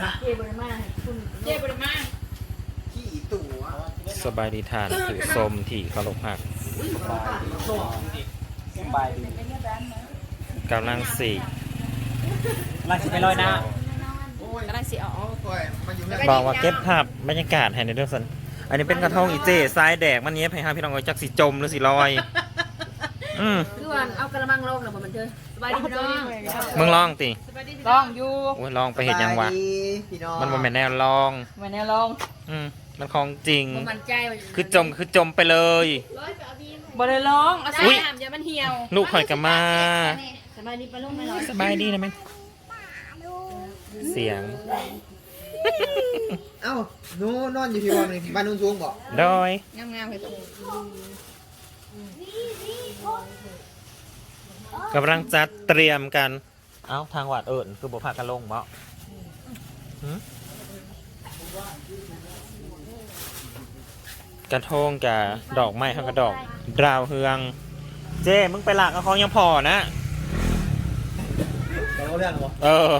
ซะเจบริมาให้คุณเจ๊บริมาขี้ตัวสบายดีทานถือส้มที่เคารพหักสบายดีกำลังสี่ลายสิไปลอยน้กำลังสิออกโอ้ก่อยมาอยู่บอกว่าเก็บภาพบรรยากาศให้ในเรื่องสันอันนี้เป็นกระทงอีเจทรายแดกมันเนี้ยให้ห้าพี่น้องเอาจักสีจมหรือสีลอย อืมคือว่าเอากระมังลงแล้วบ่มันเจอส บายดีพี่น้องมึงลองติสวัสดีพี่ลน้อองงอยู่โอ้ยลองไปเห็นยังวะสบาดีพี่น้องมันมันแม่นแนวลอง มาแนวลองอืมมันของจริง บ่มั่นใจว่าคือจมคือจมไปเลย บ่ได้ลองเอาอุ๊ใส่ยหามอย่ามันเหี่ยวลูกข่อยกับมาสบายดีปะลูกไม่ร้อนสบายดีนะแม่เสียงเอ้าหนูนอนอยู่ที่บ้านนี่บ้านนุ่นสูงบอกดอยงามๆเลยตัว กำลังจัดเตรียมกัน เอ้า ทางวัดเอิญคือบุพากันลงบ่หืมกระทงกับดอกไม้ข้างกระดอก ดาวเฮือง เจ้มึงไปหลักเอาของยังพอนะำแต่ว่าเรื่องอะไรเออ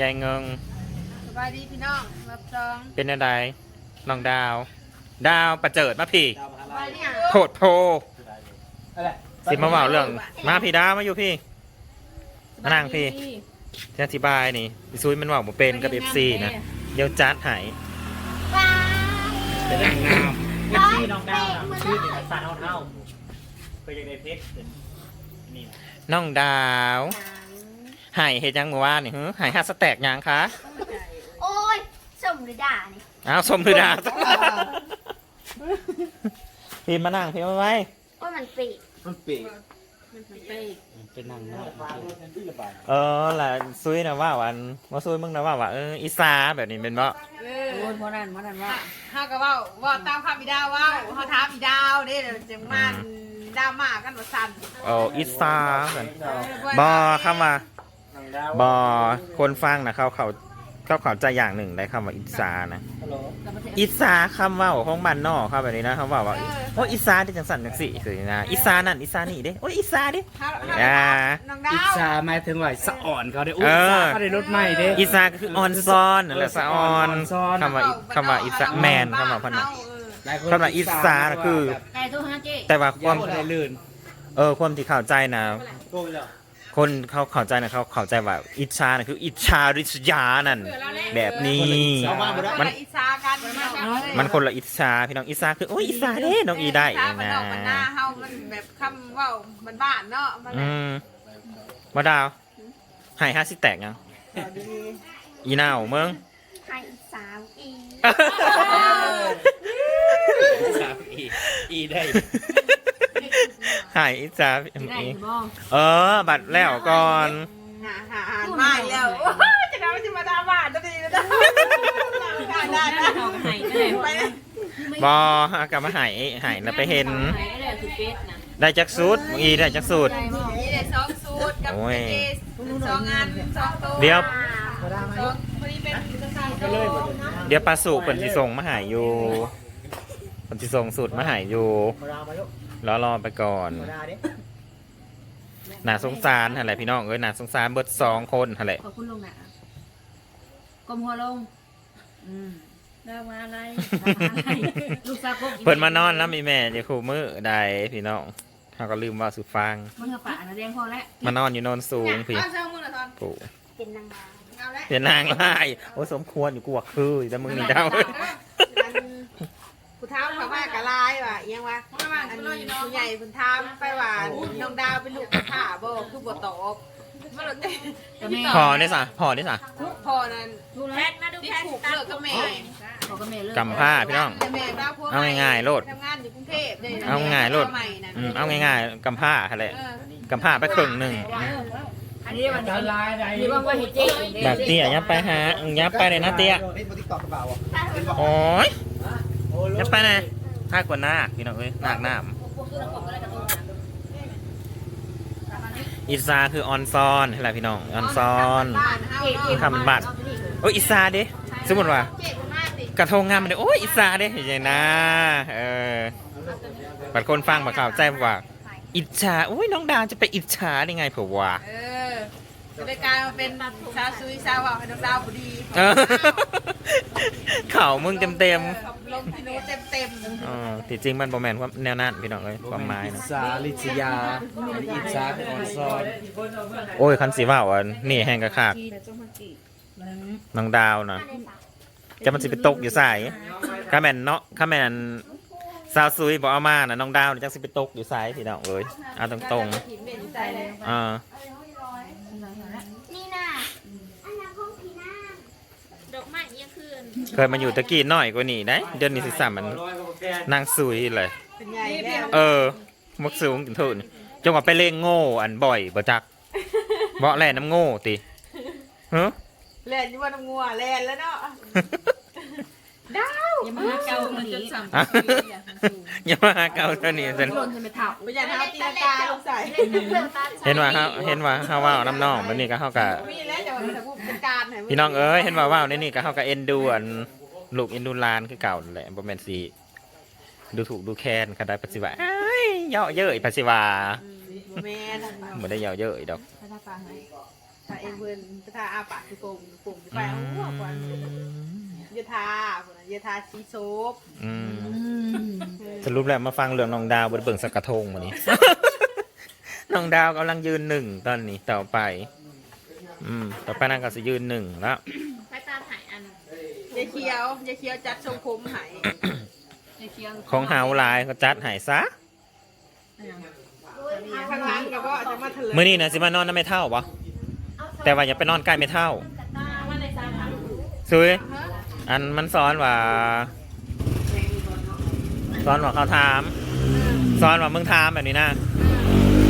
ยายเงิงสบายดีพี่น้องรับรองเป็นอะไรน้องดาว ดาวประเจิดมาพี่ดาวมหาสลับายยดีโพดโพ อะไรสิมาเว่าเรื่องมาพี่ดาวมาอยู่พี่ มานั่งพี่ที่อธิบายนี่พี่ซุยมันเว่าบ่เป็นกับเอฟซีนะเดี๋ยวจัดใหายเป็นเรื่องงามชื่อน้องดาวนะชื่อถึงสารเท่าๆเคยยังได้เพชรเป็นนี่นะน้องดาวใหายเฮ็ดยังเมื่อวานนี่ฮึใหายห้าสแต็กยังคะโอ้ยสมหรือด่านี่อ้าวสมหรือดาวพี่มานั่งพี่มาไว้ว่ามันปีก มันปีกเป็นนางนาที่ระบายเออแหละซุยนะว่าวันว่าซุยมึงนะว่าว่าเอออีสาแบบนี้เป็นบ่เออโอ้ยบ่นั่นบ่นั่นว่าเฮาก็เว้าเว่าตามคำพี่ดาวเว้าเฮาถามพี่ดาวเด้เดี๋ยวจังมันดราม่ากันว่าสั่นโอ้อีสากันบอคำว่านางดาวบอคนฟังนะเขาเขา เขาเข้าใจอย่างหนึ่งได้คำว่าอิสานะฮัลโหลอิสาคำเว่าของบ้านนอกเขาแบบนี้นะเขาบอกว่าโอ้อิสาที่จังสันจังสิคือนะอิสานั่นอิสานี่เด้โอ้ยอิสาเด้เฮาเฮาอ่า น้องดาอิวสาหมายถึงว่าสะอ่อนเขาได้เออุ้ยอสาเขาได้รถใหม่เด้ อิสาก็คือออนซอนนั่นแหละสะออนออนซอน คำว่าอิคำว่าอิสาแมนคำว่าพันเอนะอหลายคนคำว่าอิสาน่ะคือ ไก่ตัวหาเจ๊แต่ว่าคควาวามมได้ลื่นเออความที่เข้าใจนะ โกยแล้ว คนเขาเข้าใจนะเขาเข้าใจว่าอิจฉานะคืออิจฉาริษยานั่นแบบนี้มัน อิสากันเนาะมันคนละอิจฉาพี่น้องอิจฉาคือโอ้ยอิจฉาเด้น้องอีได้สามันนะออกมันหน้าเฮามันแบบคำเว้ามันบ้านเนาะมันอืมมาดาวใหายห้าสิแตกยังอีน่าวมึงให้สาวอีสามอีอีได้ หายอิจฉาได้สิบ่เออ บัตรแล้วก่อน หาหาหาไม่แล้วจะทำให้จิมาดาบ้านจะดีนะได้ได้ได้เอากันให้ได้ไปบอเอากลับมาใหายหายแล้วไปเห็นให้ได้คือเป็ดนะได้จักสูตรอีได้จักสูตร ได้บ่นี่ได้สองสูตรกับโอ้ย เจสองอันสองตัวเดี๋ยว สองพอดีเป็นสามตัวเดี๋ยวปลาสุเป็นสิส่งมาใหายอยู่เป็นสิส่งสูตรมาใหายอยู่ มาดาวมาลูก รอรอไปก่อนมาดาวดิน่าสงสารอะไรพี่น้องเอ้ยน่าสงสารเบิดสองคนอะไรขอบคุณลงหนะกลมหัวลง อืมดาวมาอะไรดาวมาอะไรลูกสาวกบเพิ่นมานอนแล้วมีแม่จะคู่มือใดพี่น้องเขาก็ลืมว่าสุฟัง มันกับป่านะเรียงพอแล้วมานอนอยู่โนนสูงพี่เอาเจ้ามือละทอนปู่เป็นนางงามเอาละเป็นนางไล่โอ้ยสมควรอยู่กูว่าคือแต่มึงนี่เดาผู้ เท้าเขาว่ากะลายว่ะยังว่าอันผู้ใหญ่ผู้ท้ามไปว่าน้องดาวเป็นลูกข้าบ่คือบ่ตอบมันเลยกับแม่พอได้สะพอได้สะพ่อนั้นดูแพแล้ทย์มาดูแพทย์เลิกกับแม่ขอกับแม่เลิกกำผ้าพี่น้องแต่แม่ดาวพวกเอาง่ายๆโลดทำงานอยู่กรุงเทพด้เอาง่ายๆโลดใหม่นั่นอืมเอาง่ายๆกำผ้าอะไรเออกำผ้าไปครึ่งหนึ่งอันนี้วันดานี้วลายได้นี่ว่าว่าเฮเจ๊แบบเตี้ยยับไปหาอืมยับไปเลยนะเตี้ยนี่บนติ๊กต็อก กระเป๋าอะโอ้ยโอ้ลูยักบไปเลยถ้ากว่านาคพี่น้องเอ้ยนาคน้ำอิซาคือออนซอนอะไรพี่น้องออนซอนบ้านเฮาเนาะทำบัตรโอ้ยอิซาเด้สมมติว่าเจ็บมากดิกระทงงามมันเลยโอ้ยอิสาเด้อย่างนี้นะเออบัดคนฟังบัดข่าวใจว่า อิจฉาอุ้ยน้องดาวจะไปอิจฉาได้ไงเผื่อว่าเออรายกลารมาเป็นชาวซุยชาวว่าวให้น้องดาวพอดีเออเข่ามึงเต็มเต็มลงที่นู้เต็มเต็มๆอ๋อที่จริงมันบ่แม่นความแนวนั้นพี่น้องเอ้ยความหมายนะสาลิศยาอันนี้อิจฉาเป็นออนซอนโอ้ยคันสีว่าอันนี่แห้งกะคากน้องดาวนะจะมันสิไปตกอยู่ใส่ข้าแม่นเนาะข้าแม่นซาวซุยบอกเอามานะน้องดาวนี่จักสิไปตกอยู่ใส่พี่น้องเอ้ยเอาตรงผีเหม็นใจเลยๆอ่า นี่น่ะอันนั้นของพี่น้า ดอกไม้ยังคืน เคยมาอยู่ตะกี้น้อยกว่านี้ได้เดือนนี้สิสามมันนางซุยเลย เป็นใหญ่แล้วเออ มักสูงถึงทุนจงว่าไปเล่งโง่อันบ่อยบ่จักเบาะแล่น้ำโง่ติฮะ แล่นอยู่ว่าน้ำงัวแล่นแล้วเนาะ ยังมาเก่ามันจนสั่งอะอย่ามาหาเก่าเท่านี้สิโดนจะไปเถ่าไม่อยากให้เอาตีลังกาลงใส่เห็นว่าเขาเห็นว่าเขาว่าวน้ำน้องแบบนี้ก็เขากะมีแล้วจะมาพูดเป็นการให้พี่น้องเอ้ยเห็นว่าว่าวในนี่ก็เขากะเอ็นดูอันลูกเอ็นดูหลานคือเก่านั่นแหละบ่แม่นสิดูถูกดูแค้นก็ได้ปัจจุบันเอ้ยเยาะเย้ยปัจจุบันแม่ทั้งเนาะบ่ได้เยาะเย้ยดอกถ้าฟังให้ถ้าเองเพิ่นถ้าอาปากคือโกงโกงไปเอาหัวกว่าอ ยาทาพุ่นน่ะอยาทาชีโซบอืมสรุปแล้วมาฟังเรื่องน้องดาวบนเบิ่งสักกระทงวันนี้ น้องดาวกำลังยืนหนึ่งตอนนี้ต่อไป อืม ต่อไปนางก็จะยืนหนึ่งแล้ว ไปตามหายอันยายเขียวยายเขียวจัดทรงผมให้ในเคียงของเฮาลายก็จัดใหายซะข้างหลังก็จะมาเถลิงมื้อนี้นะสิมานอนน้ำไม่เท่าปะแต่ว่าอย่าไปนอนใกล้ไม่เท่าซุย อันมันซ้อนว่าซ้อนว่าเขาถามซ้อนว่ามึงถามแบบนี้นะ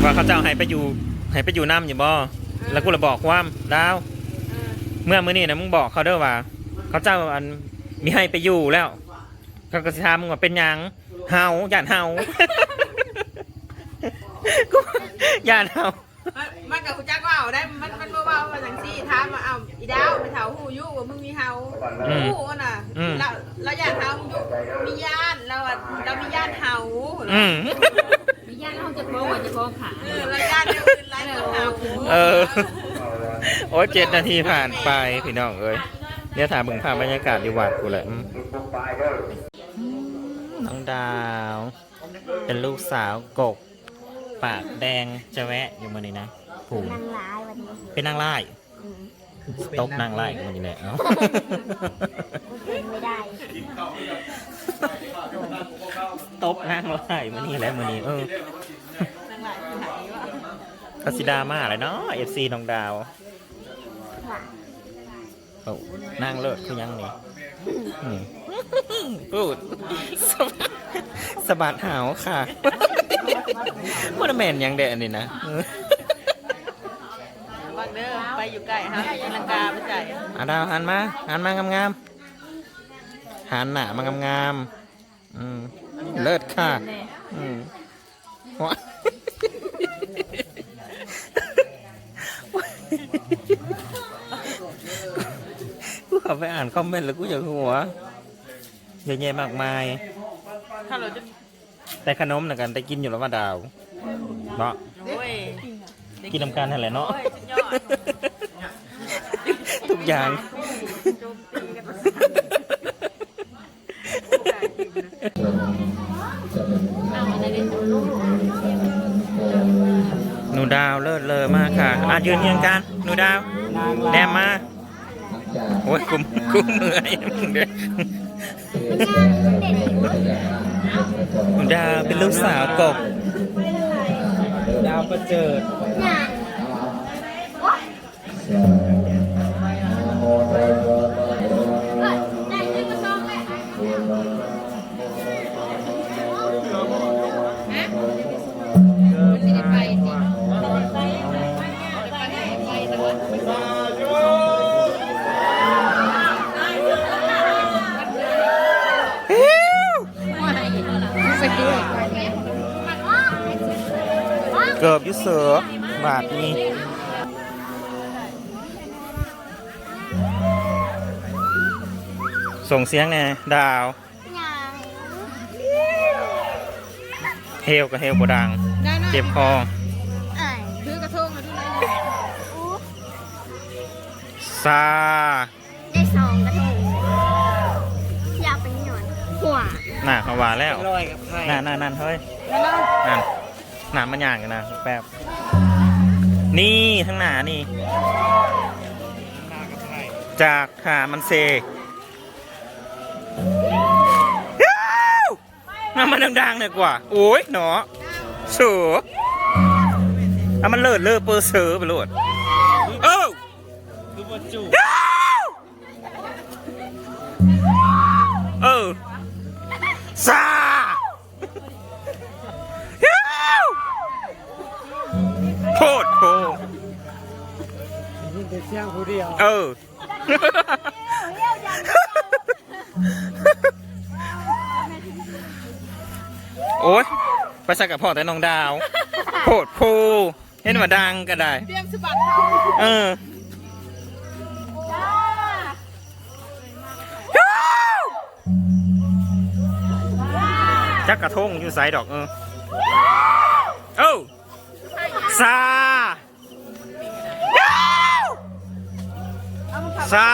ว่าเขาจะเอาให้ไปอยู่ให้ไปอยู่น้ำอยู่บ่แล้วกูเลยบอกว่าดาวเมื่อมื้อนี้นะมึงบอกเขาเด้อว่า เขาเจ้าอันมีให้ไปอยู่แล้ว เขาก็สิถามมึงว่าเป็นหยังเฮาย่านเฮากูย่านเฮา ดาวไปเฒ่าฮู้อยู่ว่ามึงมีเฮาอืมฮู้น่ะอืม แล้วแล้วอยากเฮามึงอยู่มีญาติแล้วอะเรามีญาติเฮาอืม มีญาติเขาจะโค้งจะโค้งขาเออแล้วญาติเดียวอื่นไล่คนเฮาเออ โอ้ยเจ็ดนาทีผ่านไปพี่น้องเอ้ยเดี๋ยวถามมึงภาพบรรยากาศดีวัดกูเลยอืมน้องดาว เป็นลูกสาวกก ปากแดงจะแวะอยู่มานี่นะผูนางร้ายวันนี้เป็นนางไล่อืม ตบนางไล่มันนี่แหละเอ้าเป็นไม่ได้ตบนางไล่มันนี่แหละมันนี่เออคายที่ไหนวะก็สิดาม่าเลยเนาะเอฟซีน้องดาวโอ้นางเลิศคือยังนี่พูดสะบัดหาวค่ะมันแมนยังเดะนี่นะ งเด้อไปอยู่ใกล้ฮะตีลังกาไปใส่อะดาวหันมาหันมางามๆหันหน้ามางามๆอืมเลิศค่ะอืมว้ากูเขับไปอ่านคอมเมนต์แล้วกูอยากหัวเยอะแยะมากมาย ถ้าเราจะแต่ขนมนะกันแต่กินอยู่แล้วว่าดาวเนาะโอ้ย กินน้ำกันนั่นแหละเนาะ โอ้ยสุดยอดทุกอย่าง โจมตีกันหนูดาวเลิศเลอมากค่ะอะยืนเรียงกันหนูดาวแดมมาโอ้ยกุมกุมมือไอ้มึงเด้อหนูดาวเป็นลูกสาวกบดาวประเจิดงานโอ๊ย เอ้ยได้ขึ้นมาต้องเลยเกือบอยุเสือ บาทนี้ส่งเสียงแน่ดาวงานเฮลกับเฮลบดัง เจ็บคอเอ้ยถือกระทงมาด้วยนะอู้ซาได้สองกระทงอยากเป็นหย่อนหัวน่ะเขาว่าแล้วลอยกับไข่นั่นนั่นนั่นเฮ้ยนั่นหนามันย่างกันนะแป๊บ นี่ทั้งหนานี่หน้ากับไข่จากหามันเซน้ำมันดังๆหน่อยกว่า โอ้ยหนอเสือเอามันเลิศเลิศเปอร์เสือไปโลดเอ้าคือว่าจู ยินแต่เสียงผู้เดียวเออ โอ๊ยไปใส่กับพ่อแต่น้องดาวโคตรโคเห็นว่าดังก็ได้ เตรียมสะบัดเออ จักกระทงอยู่ไสดอกเออ เอ้าซา ซา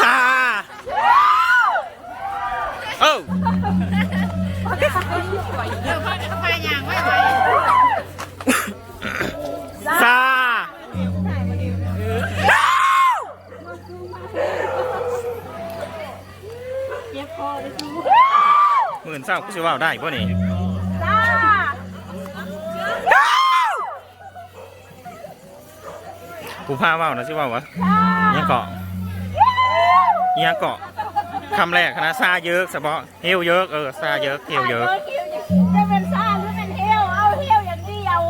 ซาเอ้าไปอย่างไว้ไว้ซาหมื่นเศร้ากูจะว่าได้ป่ะนี่ กูพาว่าวนะสิว่าวะยังเกาะยังเกาะคำแรกนะซาเยอะสะบะเฮลเยอะเออซาเยอะเฮลเยอะจะเป็นซ่าหรือเป็นเที่ยวเอาเที่ยวอย่างเดียว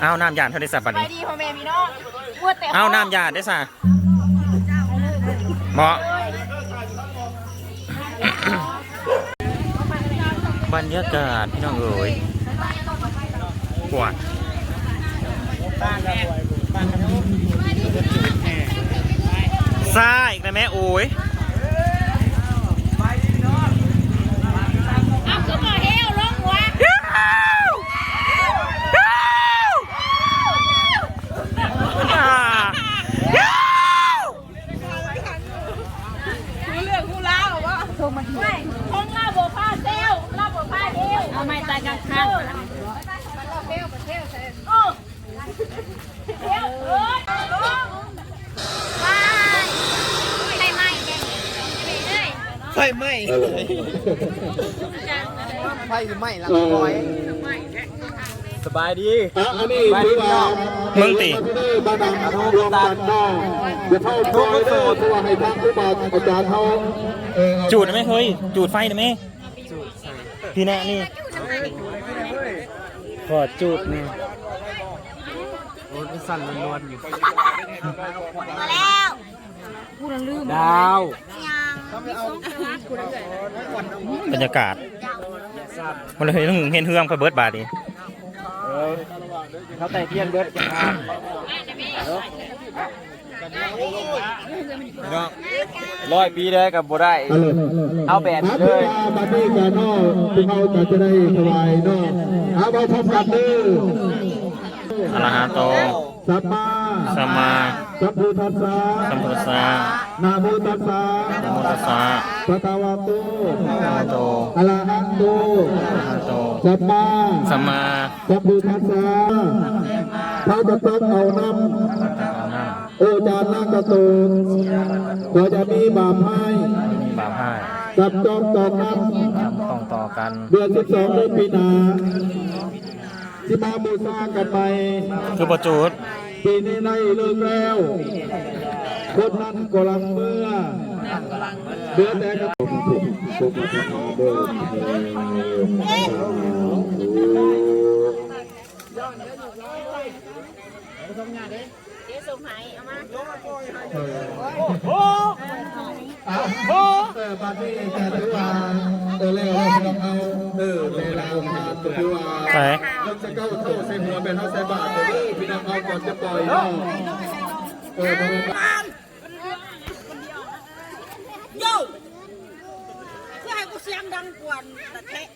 เอาน้ำยานเท่าได้สับบัดไปนี้ดีพ่อแม่พี่น้องมัวแต่เอาน้ำยาได้สะเหมาะบรรยากาศพี่น้องเอ๋ยปวด บ้านแล้วบ่อยบ้านแล้วจะจูบแห่ซ่าอีกนะแม่โอ้ยเอาก็มาเฮลลงวะอ่ารู้เรื่องรู้ราวว่าไม่คงลาบผ้าเซลลาบผ้าเฮลเอาไม่ตายกันข้างเฮลเอ้ย ไม่ไม่เด็กเอ้ยไฟไหม้ไฟคือไหม้หลังคอยสบายดีอันนี้ถือว่ามึงตีบ้านดังรวมกันได้จะเข้าซอยเด้อเพราะว่าให้ทางผู้บาอาจารย์เขาเออเอาจูดไหมเฮ้ยจูดไฟไหมพี่แนะนี่ขอจูบเนี่ ยโอ้ยมันสั่นมันนวลอยู่ มาแล้วดาว ยังบรรยากาศมันเลยต้องเห็นเฮืองไปเบิดบาทดิเออเขาแต่เทียนเบิดกันมาร้อยปีได้กับบ่ได้ เอาเลยเอาแบบครับเลเพื่อยบัดนี้กันเนาะที่เขาก็จะได้ถวายเนาะเอาไปพบกันเด้อ อรหันโต สัมมาสัมมาสัมพุทธัสสะสัมพุทธัสสะนะโมตัสสะนะโมตัสสะภะคะวะโตอะระหะโตอะระหังโตอะระหะโต สัมมาสัมมาสัมพุทธัสสะเขาจะต้องเอาน้ำเอาน้โอจารนากระตูนก็จะมีบาปให้ำมีบาปให้กับจองตอกน้ทำต้องต่อกันำเดือนสิบสองเดือนปีหนา ที่มาบูชากันไปคือประจูดปีนี้ในเลิกแล้วคนนั้นกำลังเมื่อเดือนแต่กระตุกเออบัดนี้แต่ถือว่าเออแล้วเราเอาเออเวลามาถือว่า ไหนเราจะเข้าโตใส่หัวเป็นห้าใส่บาทเลยพี่น้องเอาก่อนจะปล่อยเนาะเออเพระว่าโยเพื่อให้กูเสียงดังกว่าตะเทะ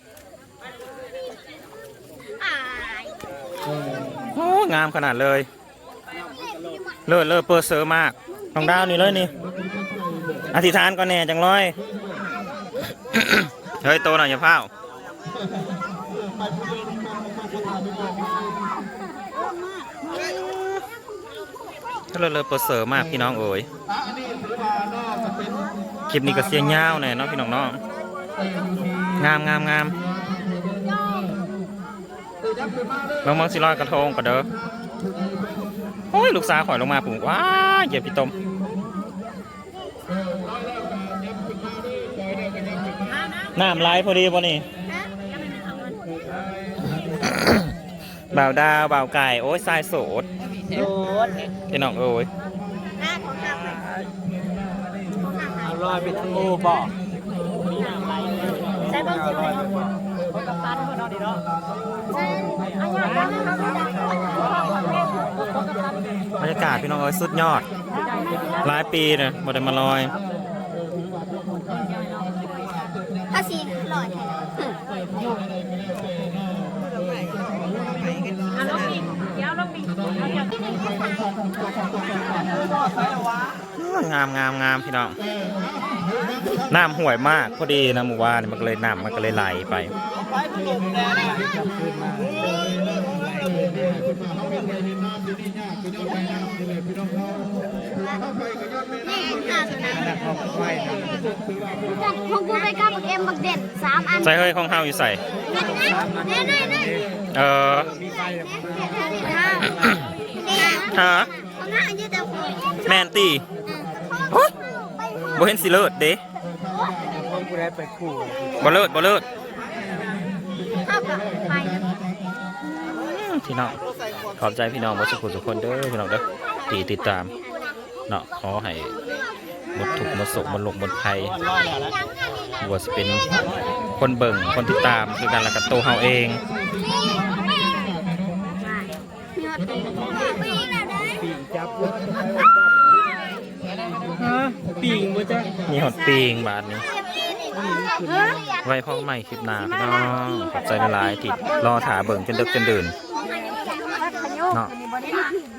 งามขนาดเลย เลิศเลิศเปอร์เซอร์มากน้องดาวนี่เลยนี่อธิษฐานก่อนแน่จังร้อยเฮ้ยโตหน่อยอย่าเฝ้า เลิศเลิศเปอร์เซอร์มากพี่น้องเอ๋ยคลิปนี้ก็เสียงยาวหน่อยเนาะพี่น้องเนาะงามงามงามเมืองมืองสิลอยกระทงก็เด้อโอ้ยลูกสาวข่อยลงมาผมว้าเหยียบพี่ต้มน้ำไหลพอดีป่ะนี่ บ่าวดาวบ่าวไก่โอ้ยทรายโสดโดดพี่น้องเอ้ยหน้าของเราของเราเอาลอยไปทางโอ้บอกใช่บ้างสิคนกับตันคนนอนดีเนาะเอาอย่างนั้นเขาไม่ได้บรรยากาศพี่น้องเอ้ยสุดยอด หลายปีเนี่ยบ่ได้มาลอยภาษีหล่อแท้อะลงอีกเดี๋ยวล งอีกเอาอย่างนี้งามงามงามพี่น้องน้ำห่วยมากพอดีนะหมู่บ้านนี่มันก็เลยน้ำมันก็เลยไหลไปไปถล่มแน่เนี่ยนี่ค่ะสุนัขของกูไปกับบักเอ็มบักเด่นสามอันใส่เฮ้ยของเฮาอยู่ใส่นี่นี่นี่เออ ฮะแมนตีโอ๊ยบ่เห็นสิเลิศเด้คนกูได้ไปคู่บ่เลิศบ่เลิศพี่น้องขอบใจพี่น้องบ่สุขทุคนเด้อพี่น้องเด้อที่ติดตามเนาะขอให้หมดทุกหมดโศกหมดโรคหมดภัยบว่าสิเป็นคนเบิ่งคนติดตามคือกันแล้วก็ตัวเฮาเอง ปีกจับ ฮะปีกบ่จ้ะมีหดปีงบาทนี้ ไว้พ่อใหม่คลิปหน้าพี่น้องขอบใจละลายๆที่รอถาเบิ่งจนดึกจนดื่นเนาะบริหารอยู่